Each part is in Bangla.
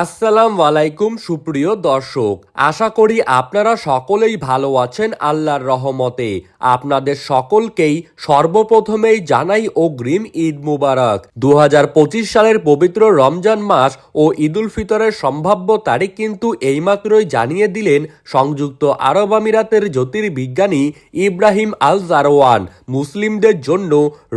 আসসালাম আলাইকুম সুপ্রিয় দর্শক। আশা করি আপনারা সকলেই ভালো আছেন আল্লাহর রহমতে। আপনাদের সকলকেই সর্বপ্রথমেই জানাই অগ্রিম ঈদ মুবারক। দু হাজার পঁচিশ সালের পবিত্র রমজান মাস ও ঈদুল ফিতরের সম্ভাব্য তারিখ কিন্তু এইমাত্রই জানিয়ে দিলেন সংযুক্ত আরব আমিরাতের জ্যোতির্বিজ্ঞানী ইব্রাহিম আল জারওয়ান মুসলিমদের জন্য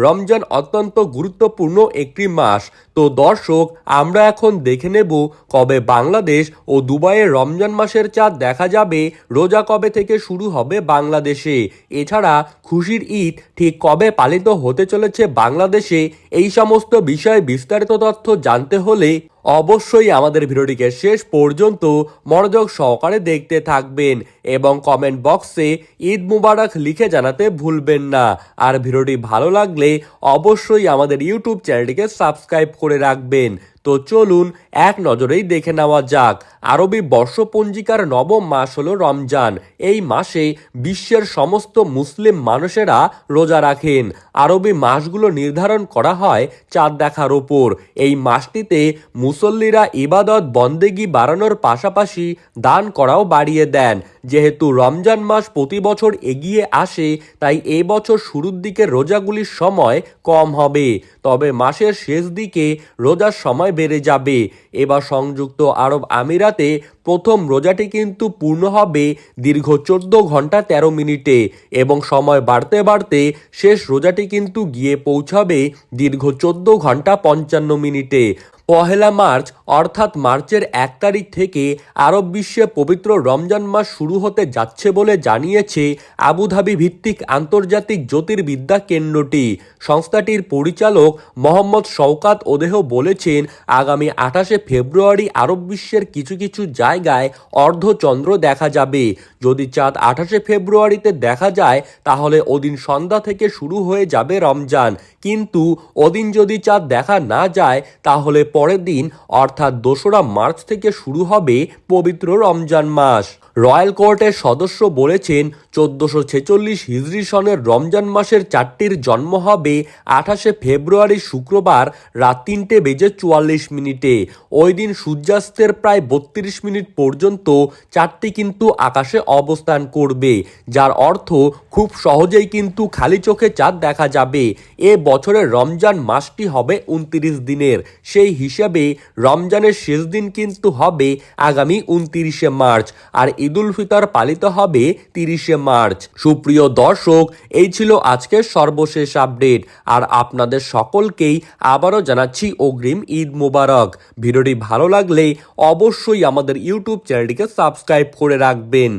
রমজান অত্যন্ত গুরুত্বপূর্ণ একটি মাস। তো দর্শক, আমরা এখন দেখে নেব কবে বাংলাদেশ ও দুবাইয়ের রমজান মাসের চাঁদ দেখা যাবে, রোজা কবে থেকে শুরু হবে বাংলাদেশে? এছাড়া খুশির ঈদ ঠিক কবে পালিত হতে চলেছে বাংলাদেশে? এই সমস্ত বিষয়ে বিস্তারিত তথ্য জানতে হলে অবশ্যই আমাদের ভিডিওটিকে শেষ পর্যন্ত মনোযোগ সহকারে দেখতে থাকবেন এবং কমেন্ট বক্সে ঈদ মুবারক লিখে জানাতে ভুলবেন না। আর ভিডিওটি ভালো লাগলে অবশ্যই আমাদের ইউটিউব চ্যানেলটিকে সাবস্ক্রাইব করে রাখবেন। তো চলুন এক নজরেই দেখে নেওয়া যাক। আরবি বর্ষপঞ্জিকার নবম মাস হলো রমজান। এই মাসে বিশ্বের সমস্ত মুসলিম মানুষেরা রোজা রাখেন। আরবি মাসগুলো নির্ধারণ করা হয় চাঁদ দেখার ওপর। এই মাসটিতে মুসল্লিরা ইবাদত, বন্দেগি বাড়ানোর পাশাপাশি দান করাও বাড়িয়ে দেন। যেহেতু রমজান মাস প্রতি বছর এগিয়ে আসে, তাই এই বছর শুরুর দিকে রোজাগুলির সময় কম হবে। তবে মাসের শেষ দিকে রোজার সময় বেড়ে যাবে। এবার সংযুক্ত আরব আমিরাতে প্রথম রোজাটি কিন্তু পূর্ণ হবে দীর্ঘ চোদ্দ ঘণ্টা তেরো মিনিটে এবং সময় বাড়তে বাড়তে শেষ রোজাটি কিন্তু গিয়ে পৌঁছাবে দীর্ঘ চোদ্দ ঘণ্টা পঞ্চান্ন মিনিটে। পহেলা মার্চ, অর্থাৎ মার্চের এক তারিখ থেকে আরব বিশ্বে পবিত্র রমজান মাস শুরু হতে যাচ্ছে বলে জানিয়েছে আবুধাবি ভিত্তিক আন্তর্জাতিক জ্যোতির্বিদ্যা কেন্দ্রটি। সংস্থাটির পরিচালক মোহাম্মদ শওকাত ওদেহ বলেছেন, আগামী আঠাশে ফেব্রুয়ারি আরব বিশ্বের কিছু কিছু জায়গায় অর্ধচন্দ্র দেখা যাবে। যদি চাঁদ আঠাশে ফেব্রুয়ারিতে দেখা যায়, তাহলে ওদিন সন্ধ্যা থেকে শুরু হয়ে যাবে রমজান। কিন্তু ওদিন যদি চাঁদ দেখা না যায়, তাহলে পরের দিন, অর্থাৎ দোসরা মার্চ থেকে শুরু হবে পবিত্র রমজান মাস। রয়্যাল কোর্টের সদস্য বলেছেন চোদ্দশো ছেচল্লিশ হিজরি সনের রমজান মাসের চারটির জন্ম হবে আঠাশে ফেব্রুয়ারি শুক্রবার রাত তিনটে বেজে চুয়াল্লিশ মিনিটে। ওই দিন সূর্যাস্তের প্রায় বত্রিশ মিনিট পর্যন্ত চারটি কিন্তু আকাশে অবস্থান করবে, যার অর্থ খুব সহজেই কিন্তু খালি চোখে চাঁদ দেখা যাবে। এ বছরের রমজান মাসটি হবে উনত্রিশ দিনের। সেই হিসাবে রমজানের শেষ দিন কিন্তু হবে আগামী উনত্রিশে মার্চ, আর ঈদুল ফিতর পালিত হবে তিরিশে মার্চ। সুপ্রিয় দর্শক, এই ছিল আজকের সর্বশেষ আপডেট। আর আপনাদের সকলকেই আবারও জানাচ্ছি অগ্রিম ঈদ মুবারক। ভিডিওটি ভালো লাগলে অবশ্যই আমাদের ইউটিউব চ্যানেলটিকে সাবস্ক্রাইব করে রাখবেন।